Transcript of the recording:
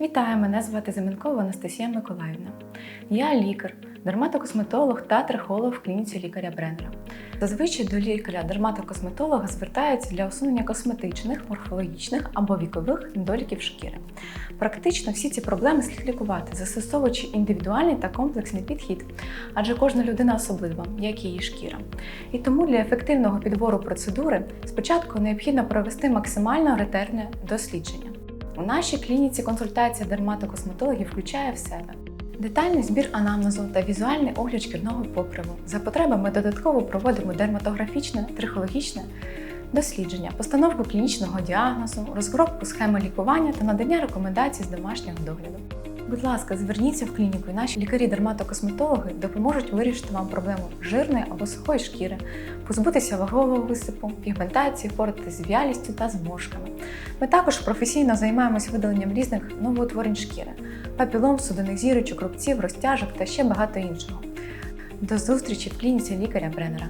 Вітаю, мене звати Зименкова Анастасія Миколаївна. Я лікар, дерматокосметолог та трихолог в клініці лікаря Бреннера. Зазвичай до лікаря-дерматокосметолога звертаються для усунення косметичних, морфологічних або вікових недоліків шкіри. Практично всі ці проблеми слід лікувати, застосовуючи індивідуальний та комплексний підхід, адже кожна людина особлива, як і її шкіра. І тому для ефективного підбору процедури спочатку необхідно провести максимально ретельне дослідження. У нашій клініці консультація дерматокосметологів включає в себе детальний збір анамнезу та візуальний огляд шкірного покриву. За потреби ми додатково проводимо дерматографічне, трихологічне дослідження, постановку клінічного діагнозу, розробку схеми лікування та надання рекомендацій з домашнього догляду. Будь ласка, зверніться в клініку, і наші лікарі-дерматокосметологи допоможуть вирішити вам проблему жирної або сухої шкіри, позбутися вагового висипу, пігментації, впоратися з в'ялістю та зморшками. Ми також професійно займаємось видаленням різних новоутворень шкіри, папілом, судинних зірочок, рубців, розтяжок та ще багато іншого. До зустрічі в клініці лікаря Бреннера.